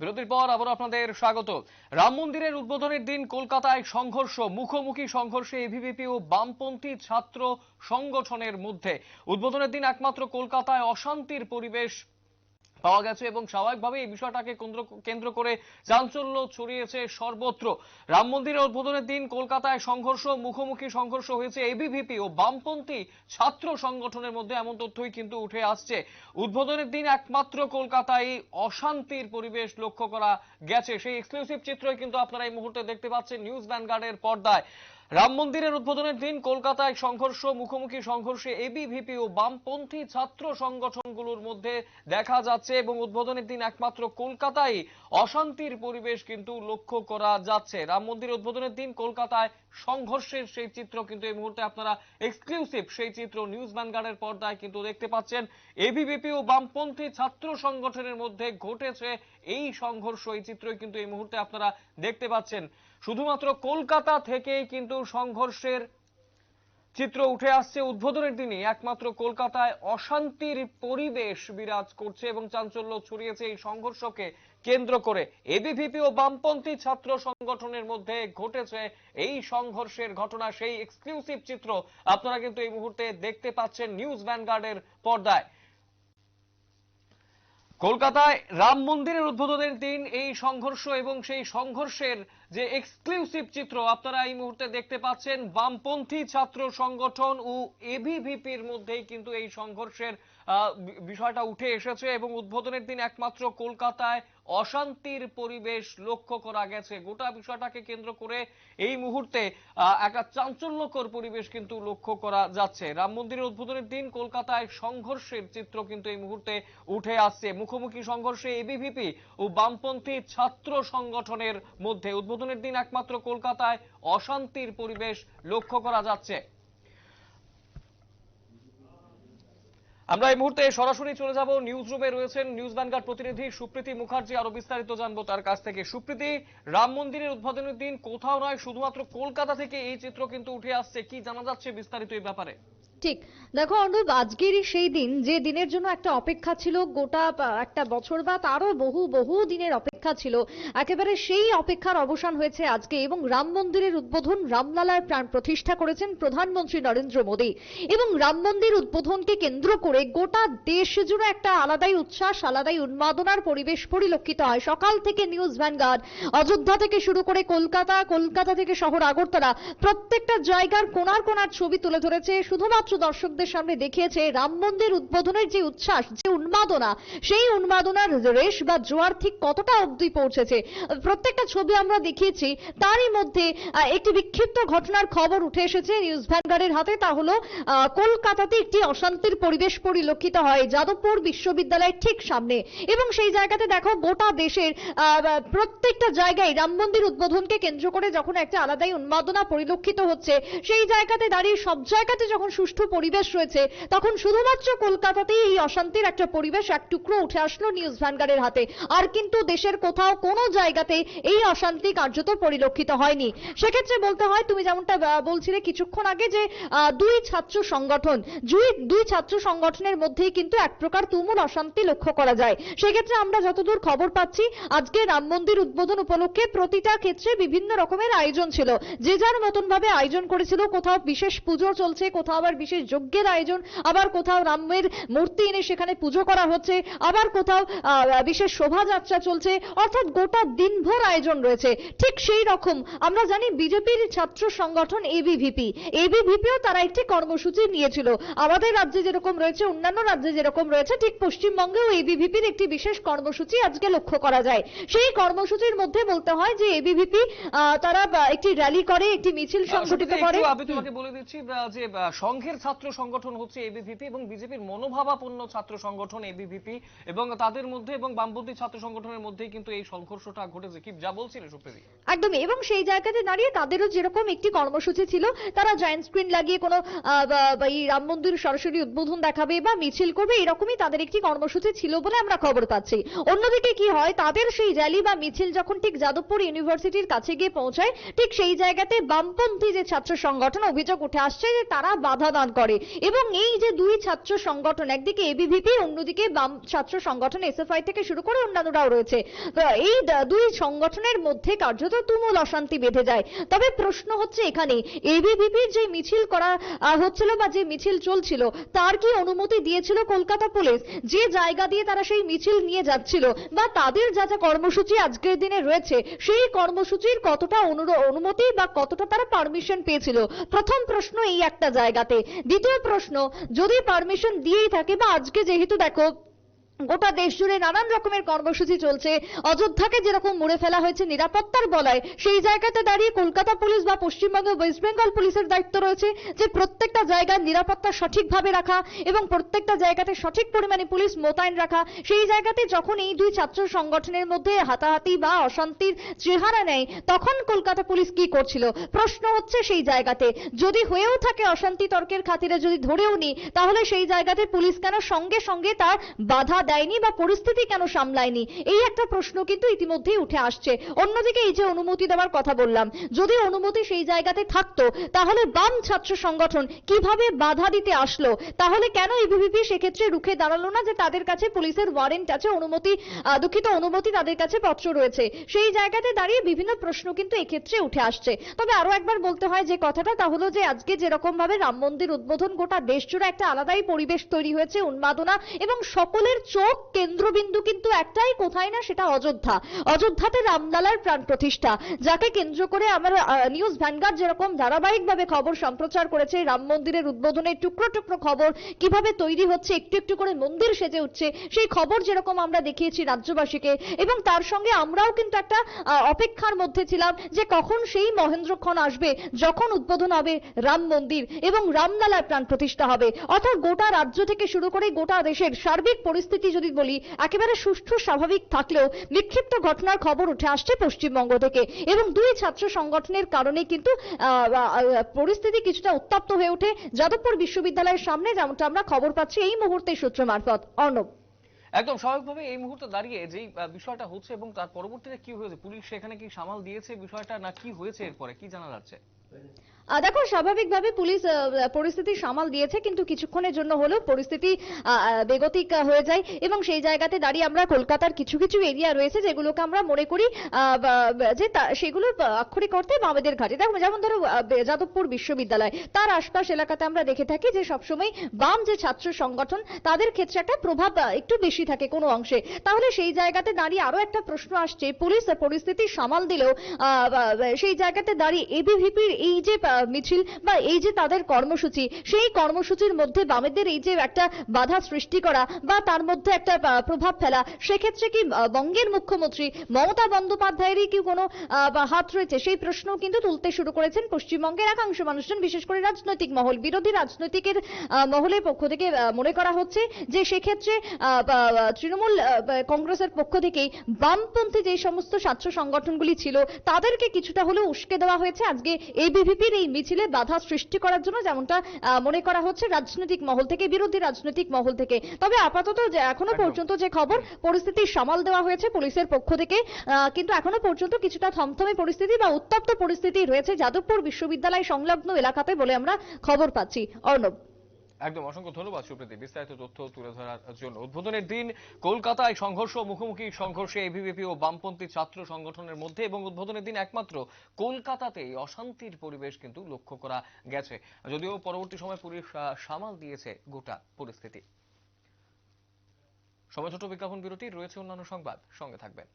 বিরতির পর আবার আপনাদের স্বাগত। রাম মন্দিরের উদ্বোধনের দিন কলকাতায় সংঘর্ষ, মুখোমুখি সংঘর্ষে এভিভিপি ও বামপন্থী ছাত্র সংগঠনের মধ্যে। উদ্বোধনের দিন একমাত্র কলকাতায় অশান্তির পরিবেশ পাওয়া গেছে এবং স্বাভাবিকভাবে এই বিষয়টাকে কেন্দ্র- করে চাঞ্চল্য ছড়িয়েছে সর্বত্র। রাম মন্দিরের উদ্বোধনের দিন কলকাতায় সংঘর্ষ, মুখোমুখি সংঘর্ষ হয়েছে। এবিভিপি ও বামপন্থী ছাত্র সংগঠনের মধ্যে এমন তথ্যই কিন্তু উঠে আসছে। উদ্বোধনের দিন একমাত্র কলকাতায় অশান্তির পরিবেশ লক্ষ্য করা গেছে। সেই এক্সক্লুসিভ চিত্রই কিন্তু আপনারা এই মুহূর্তে দেখতে পাচ্ছেন। নিউজ ভ্যানগার্ডের পর্দায়। রাম মন্দিরের উদ্বোধনের দিন কলকাতায় সংঘর্ষ, মুখোমুখি সংঘর্ষে এবিভিপি ও বামপন্থী ছাত্র সংগঠনগুলোর মধ্যে দেখা যাচ্ছে এবং উদ্বোধনের দিন একমাত্র কলকাতায় অশান্তির পরিবেশ কিন্তু লক্ষ্য করা যাচ্ছে। রাম মন্দির উদ্বোধনের দিন কলকাতায় সংঘর্ষের সেই চিত্র কিন্তু এই মুহূর্তে আপনারা এক্সক্লুসিভ সেই চিত্র নিউজ ভ্যানগার্ডের পর্দায় কিন্তু দেখতে পাচ্ছেন। এবিভিপি ও বামপন্থী ছাত্র সংগঠনের মধ্যে ঘটেছে এই সংঘর্ষ। এই চিত্রই কিন্তু এই মুহূর্তে আপনারা দেখতে পাচ্ছেন। শুধুমাত্র কলকাতা থেকেই কিন্তু সংঘর্ষের চিত্র উঠে আসছে উদ্বোধনের দিনে একমাত্র কলকাতায় অশান্তির পরিবেশ বিরাজ করছে এবং চাঞ্চল্য ছড়িয়েছে এই সংঘর্ষকে। কেন্দ্র করে। এবিভিপি ও বামপন্থী ছাত্র সংগঠনের মধ্যে ঘটেছে এই সংঘর্ষের ঘটনা, সেই এক্সক্লুসিভ চিত্র আপনারা কিন্তু এই মুহূর্তে দেখতে পাচ্ছেন নিউজ ভ্যানগার্ডের পর্দায়। কলকাতায় রাম মন্দিরের উদ্বোধনের দিন এই সংঘর্ষ এবং সেই সংঘর্ষের যে এক্সক্লুসিভ চিত্র আপনারা এই মুহূর্তে দেখতে পাচ্ছেন, বামপন্থী ছাত্র সংগঠন ও এবিভিপির মধ্যেই কিন্তু এই সংঘর্ষের বিষয়টা উঠে এসেছে এবং উদ্বোধনের দিন একমাত্র কলকাতায় অশান্তির পরিবেশ লক্ষ্য করা গেছে। গোটা বিষয়টাকে কেন্দ্র করে এই মুহূর্তে একটা চাঞ্চল্যকর পরিবেশ কিন্তু লক্ষ্য করা যাচ্ছে। রাম মন্দিরের উদ্বোধনের দিন কলকাতায় সংঘর্ষের চিত্র কিন্তু এই মুহূর্তে উঠে আসছে। মুখোমুখি সংঘর্ষে এবিভিপি ও বামপন্থী ছাত্র সংগঠনের মধ্যে উদ্বোধনের দিন একমাত্র কলকাতায় অশান্তির পরিবেশ লক্ষ্য করা যাচ্ছে। আমরা এই মুহূর্তে সরাসরি চলে যাব। নিউজ রুমে রয়েছেন নিউজ ভ্যানগার্ড প্রতিনিধি সুপ্রীতি মুখার্জি আরও বিস্তারিত জানব তার কাছ থেকে। সুপ্রীতি, রাম মন্দিরের উদ্বোধনের দিন কোথাও নয়, শুধুমাত্র কলকাতা থেকে এই চিত্র কিন্তু উঠে আসছে। কি জানা যাচ্ছে বিস্তারিত এই ব্যাপারে? ঠিক। দেখো অনুপ আজকেরই সেই দিন, যে দিনের জন্য একটা অপেক্ষা ছিল, গোটা একটা বছর বা তারও বহু বহু দিনের অপেক্ষা ছিল, একেবারে সেই অপেক্ষার অবসান হয়েছে আজকে এবং রাম মন্দিরের উদ্বোধন রামলালার প্রাণ প্রতিষ্ঠা করেছেন প্রধানমন্ত্রী নরেন্দ্র মোদী। এবং রাম মন্দির উদ্বোধনকে কেন্দ্র করে গোটা দেশ জুড়ে একটা আলাদাই উচ্ছ্বাস, আলাদাই উন্মাদনার পরিবেশ পরিলক্ষিত হয়। সকাল থেকে নিউজ ভ্যানগার্ড, অযোধ্যা থেকে শুরু করে কলকাতা কলকাতা থেকে শহর আগরতলা, প্রত্যেকটা জায়গার কোনার কোনার ছবি তুলে ধরেছে। শুধুমাত্র দর্শকদের সামনে দেখিয়েছে রাম মন্দির উদ্বোধনের যে উচ্ছ্বাস, যে উন্মাদনা, সেই উন্মাদনার রেশ বা জোয়ার ঠিক কতটা অবধি পৌঁছেছে? প্রত্যেকটা ছবি আমরা দেখিয়েছি, তারই মধ্যে একটি বিক্ষিপ্ত ঘটনার খবর উঠে এসেছে নিউজ ভ্যানগার্ডের হাতে। তা হলো কলকাতাতে একটি অশান্তির পরিবেশ পরিলক্ষিত হয় যাদবপুর বিশ্ববিদ্যালয়ের ঠিক সামনে। এবং সেই জায়গাতে দেখো, গোটা দেশের প্রত্যেকটা জায়গায় রাম মন্দির উদ্বোধনকে কেন্দ্র করে যখন একটা আলাদাই উন্মাদনা পরিলক্ষিত হচ্ছে, সেই জায়গাতে দাঁড়িয়ে সব জায়গাতে যখন সুষ্ঠু পরিবেশ রয়েছে, তখন শুধুমাত্র কলকাতাতেই এই অশান্তির একটা পরিবেশ এক টুকরো উঠে আসলো নিউজ ভ্যানগার্ডের হাতে। আর কিন্তু দেশের কোথাও কোনো জায়গাতে এই অশান্তি কার্যত পরিলক্ষিত হয়নি। সেক্ষেত্রে বলতে হয়, তুমি যেমনটা বলছিলে কিছুক্ষণ আগে যে দুই ছাত্র সংগঠন, দুই ছাত্র সংগঠনের মধ্যেই কিন্তু এক প্রকার তুমুল অশান্তি লক্ষ্য করা যায়। সেক্ষেত্রে আমরা যতদূর খবর পাচ্ছি, আজকে রাম মন্দির উদ্বোধন উপলক্ষে প্রতিটা ক্ষেত্রে বিভিন্ন রকমের আয়োজন ছিল। যে যার মতন ভাবে আয়োজন করেছিল, কোথাও বিশেষ পুজো চলছে, কোথাও আবার বিশেষ যজ্ঞের আয়োজন আবার কোথাও রামের মূর্তি এনে সেখানে পুজো করা হচ্ছে আবার কোথাও বিশেষ শোভাযাত্রা চলছে অর্থাৎ গোটা দিনভর আয়োজন রয়েছে। ঠিক সেই রকম আমরা জানি বিজেপির ছাত্র সংগঠন এবিভিপি এবিভিপিও তারা একটি কর্মসূচি নিয়েছিল। আমাদের রাজ্যে যেরকম রয়েছে অন্যান্য রাজ্যে যেরকম রয়েছে ঠিক পশ্চিমবঙ্গেও এবিভিপির একটি বিশেষ কর্মসূচি আজকে লক্ষ্য করা যায়। সেই কর্মসূচির মধ্যে বলতে হয় যে এবিভিপি তারা একটি র্যালি করে একটি মিছিল সংগঠিত করে। আমি তোমাকে বলে দিচ্ছি যে সংঘের ছাত্র সংগঠন হচ্ছে এবিভিপি এবং বিজেপির মনোভাবাপন্ন ছাত্র সংগঠন এবিভিপি এবং তাদের মধ্যে এবং বামপন্থী ছাত্র সংগঠনের মধ্যেই কিন্তু এই সংঘর্ষটা ঘটেছে। কি যা বলছিলে সুপ্রীতি একদমই, এবং সেই জায়গাতে দাঁড়িয়ে তাদেরও যেরকম একটি কর্মসূচি ছিল, তারা জয়েন্ট স্ক্রিন লাগিয়ে কোনো এই রাম মন্দির সরাসরি উদ্বোধন দেখাবে বা মিছিল করবে, এরকমই তাদের একটি কর্মসূচি ছিল বলে আমরা খবর পাচ্ছি। অন্যদিকে কি হয়, তাদের সেই র্যালি বা মিছিল যখন ঠিক যাদবপুর ইউনিভার্সিটির কাছে গিয়ে পৌঁছায়, ঠিক সেই জায়গাতে বামপন্থী যে ছাত্র সংগঠন অভিযোগ উঠে আসছে যে তারা বাধা দান প্রদান করে। এবং এই যে দুই ছাত্র সংগঠন, একদিকে এবিভিপি অন্যদিকে বাম ছাত্র সংগঠন এসএফআই থেকে শুরু করে অন্যান্যরাও রয়েছে। এই দুই সংগঠনের মধ্যে কার্যত তুমুল অশান্তি বেঁধে যায়। তবে প্রশ্ন হচ্ছে এখানে এবিভিপির যে মিছিল করা হচ্ছিল বা যে মিছিল চলছিল, তার কি অনুমতি দিয়েছিল কলকাতা পুলিশ? যে জায়গা দিয়ে তারা সেই মিছিল নিয়ে যাচ্ছিল, বা তাদের যা যা কর্মসূচি আজকের দিনে রয়েছে, সেই কর্মসূচির কতটা অনুমতি বা কতটা তারা পারমিশন পেয়েছিল? প্রথম প্রশ্ন এই একটা জায়গাতে। দ্বিতীয় প্রশ্ন যদি পারমিশন দিয়েই থাকে বা আজকে যেহেতু দেখো গোটা দেশ জুড়ে নানান রকমের কর্মসূচি চলছে। অযোধ্যাকে যেরকম মুড়ে ফেলা হয়েছে নিরাপত্তার বলায়, সেই জায়গাতে দাঁড়িয়ে কলকাতা পুলিশ বা পশ্চিমবঙ্গ ওয়েস্ট বেঙ্গল পুলিশের দায়িত্ব রয়েছে যে প্রত্যেকটা জায়গার নিরাপত্তা সঠিকভাবে রাখা এবং প্রত্যেকটা জায়গাতে সঠিক পরিমাণে পুলিশ মোতায়েন রাখা। সেই জায়গাতে যখন এই দুই ছাত্র সংগঠনের মধ্যে হাতাহাতি বা অশান্তির চেহারা নেয়, তখন কলকাতা পুলিশ কি করছিল? প্রশ্ন হচ্ছে সেই জায়গাতে। যদি হয়েও থাকে অশান্তি তর্কের খাতিরে যদি ধরেও নি, তাহলে সেই জায়গাতে পুলিশ কেন সঙ্গে সঙ্গে তার বাধা দেয়নি বা পরিস্থিতি কেন সামলায়নি? এই একটা প্রশ্ন কিন্তু ইতিমধ্যেই উঠে আসছে। অন্যদিকে এই যে অনুমতি দেওয়ার কথা বললাম, যদি অনুমতি সেই জায়গাতে থাকতো, তাহলে বাম ছাত্র সংগঠন কীভাবে বাধা দিতে আসলো? তাহলে কেন এবিভিপি সেক্ষেত্রে রুখে দাঁড়াল না যে তাদের কাছে পুলিশের ওয়ারেন্ট আছে, অনুমতি দুঃখিত অনুমতি তাদের কাছে পত্র রয়েছে? সেই জায়গাতে দাঁড়িয়ে বিভিন্ন প্রশ্ন কিন্তু এক্ষেত্রে উঠে আসছে। তবে আরও একবার বলতে হয় যে কথাটা তা হলো যে আজকে যেরকম ভাবে রাম মন্দির উদ্বোধন গোটা দেশ জুড়ে একটা আলাদাই পরিবেশ তৈরি হয়েছে, উন্মাদনা এবং সকলের চোখ কেন্দ্রবিন্দু কিন্তু একটাই, কোথায় না সেটা অযোধ্যা। অযোধ্যাতে রামলালার প্রাণ প্রতিষ্ঠা, যাকে কেন্দ্র করে আমার নিউজ ভ্যানগার্ড যেরকম ধারাবাহিকভাবে খবর সম্প্রচার করেছে, রাম মন্দিরের উদ্বোধনের টুকরো টুকরো খবর কীভাবে তৈরি হচ্ছে, একটু একটু করে মন্দির সেজে উঠছে, সেই খবর যেরকম আমরা দেখিয়েছি রাজ্যবাসীকে, এবং তার সঙ্গে আমরাও কিন্তু একটা অপেক্ষার মধ্যে ছিলাম যে কখন সেই মহেন্দ্রক্ষণ আসবে, যখন উদ্বোধন হবে রাম মন্দির এবং রামলালার প্রাণ প্রতিষ্ঠা হবে। অর্থাৎ গোটা রাজ্য থেকে শুরু করে গোটা দেশের সার্বিক পরিস্থিতি যদি বলি, একেবারে সুষ্ঠু, স্বাভাবিক থাকলেও বিক্ষিপ্ত ঘটনার খবর উঠে আসছে পশ্চিমবঙ্গ থেকে। এবং দুই ছাত্র সংগঠনের কারণে কিন্তু পরিস্থিতি কিছুটা উত্তপ্ত হয়ে ওঠে। যাদবপুর বিশ্ববিদ্যালয়ের সামনে যেমনটা আমরা খবর পাচ্ছি, এই মুহূর্তে সূত্র মারফত। অর্ণব। একদম স্বাভাবিকভাবে এই মুহূর্তে দাঁড়িয়ে যেই বিষয়টা হচ্ছে এবং তার পরবর্তীতে কি হয়েছে? পুলিশ সেখানে কি সামাল দিয়েছে বিষয়টা, না কি হয়েছে এরপরে? কি জানা যাচ্ছে? দেখো, স্বাভাবিকভাবে পুলিশ পরিস্থিতি সামাল দিয়েছে, কিন্তু কিছুক্ষণের জন্য হলেও পরিস্থিতি বেগতিক হয়ে যায় এবং সেই জায়গাতে দাঁড়িয়ে আমরা কলকাতার কিছু কিছু এরিয়া রয়েছে যেগুলোকে আমরা মনে করি যে সেগুলো আক্ষরিক অর্থে বামেদের ঘাটে। দেখো, যেমন ধরো যাদবপুর বিশ্ববিদ্যালয়, তার আশপাশ এলাকাতে আমরা দেখে থাকি যে সবসময় বাম যে ছাত্র সংগঠন, তাদের ক্ষেত্রে একটা প্রভাব একটু বেশি থাকে কোনো অংশে। তাহলে সেই জায়গাতে দাঁড়িয়ে আরও একটা প্রশ্ন আসছে, পুলিশ পরিস্থিতি সামাল দিলেও সেই জায়গাতে দাঁড়িয়ে এবিভিপির এই যে মিছিল বা এই যে তাদের কর্মসূচি, সেই কর্মসূচির মধ্যে বামেদের এই যে একটা বাধা সৃষ্টি করা বা তার মধ্যে একটা প্রভাব ফেলা, সেক্ষেত্রে কি বঙ্গের মুখ্যমন্ত্রী মমতা বন্দ্যোপাধ্যায়েরই কি কোনো হাত রয়েছে? সেই প্রশ্ন কিন্তু তুলতে শুরু করেছেন পশ্চিমবঙ্গের একাংশ মানুষজন, বিশেষ করে রাজনৈতিক মহল। বিরোধী রাজনৈতিকের মহলের পক্ষ থেকে মনে করা হচ্ছে যে সেক্ষেত্রে তৃণমূল কংগ্রেসের পক্ষ থেকেই বামপন্থী যে সমস্ত ছাত্র সংগঠনগুলি ছিল, তাদেরকে কিছুটা হলেও উস্কে দেওয়া হয়েছে। আজকে এবিভিপির এই মিছিলে বাধা সৃষ্টি করার জন্য যেমনটা মনে করা হচ্ছে রাজনৈতিক মহল থেকে বিরোধী রাজনৈতিক মহল থেকে। তবে আপাতত যে এখনও পর্যন্ত যে খবর পরিস্থিতি সামাল দেওয়া হয়েছে পুলিশের পক্ষ থেকে আহ, কিন্তু এখনও পর্যন্ত কিছুটা থমথমে পরিস্থিতি বা উত্তপ্ত পরিস্থিতি রয়েছে যাদবপুর বিশ্ববিদ্যালয় সংলগ্ন এলাকাতে বলে আমরা খবর পাচ্ছি। অর্ণব। একদম অসংখ্য ধন্যবাদ, সুপ্রীতি। বিস্তারিত তথ্য তুলে ধরার জন্য। উদ্বোধনের দিন কলকাতায় সংঘর্ষ, মুখোমুখি সংঘর্ষে এবিভিপি ও বামপন্থী ছাত্র সংগঠনের মধ্যে এবং উদ্বোধনের দিন একমাত্র কলকাতাতেই অশান্তির পরিবেশ কিন্তু লক্ষ্য করা গেছে। যদিও পরবর্তী সময় পুলিশ সামাল দিয়েছে গোটা পরিস্থিতি। সময় ছোট বিজ্ঞাপন বিরতি রয়েছে অন্যান্য সংবাদ। সঙ্গে থাকবেন।